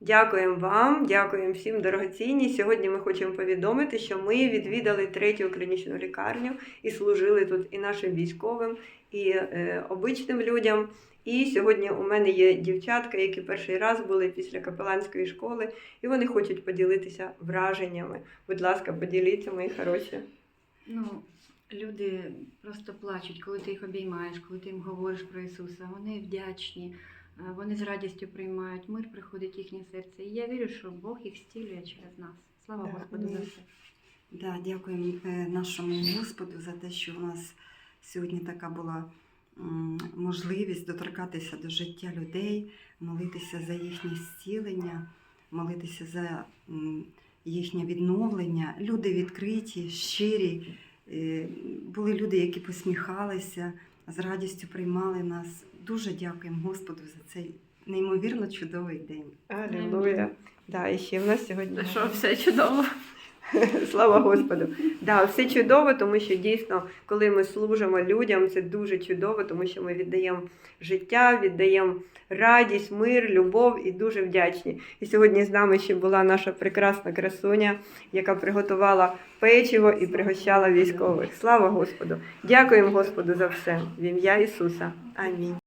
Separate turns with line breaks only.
Дякуємо вам, дякуємо всім дорогоцінні. Сьогодні ми хочемо повідомити, що ми відвідали третю клінічну лікарню і служили тут і нашим військовим, і е, обичним людям. І сьогодні у мене є дівчатка, які перший раз були після капеланської школи, і вони хочуть поділитися враженнями. Будь ласка, поділіться, мої хороші.
Ну, люди просто плачуть, коли ти їх обіймаєш, коли ти їм говориш про Ісуса. Вони вдячні, вони з радістю приймають мир, приходить їхнє серце. І я вірю, що Бог їх зцілює через нас. Слава
Так,
Господу за це.
Да, дякуємо е, нашому Господу за те, що у нас сьогодні така була можливість доторкатися до життя людей, молитися за їхнє зцілення, молитися за їхнє відновлення. Люди відкриті, щирі. Е, Були люди, які посміхалися, з радістю приймали нас. Дуже дякуємо Господу за цей неймовірно чудовий день.
Алілуя. Да, і ще в нас сьогодні.
Що все чудово.
Слава Господу. Да, все чудово, тому що дійсно, коли ми служимо людям, це дуже чудово, тому що ми віддаємо життя, віддаємо радість, мир, любов і дуже вдячні. І сьогодні з нами ще була наша прекрасна красуня, яка приготувала печиво і пригощала військових. Слава Господу! Дякуємо Господу за все. В ім'я Ісуса. Амінь.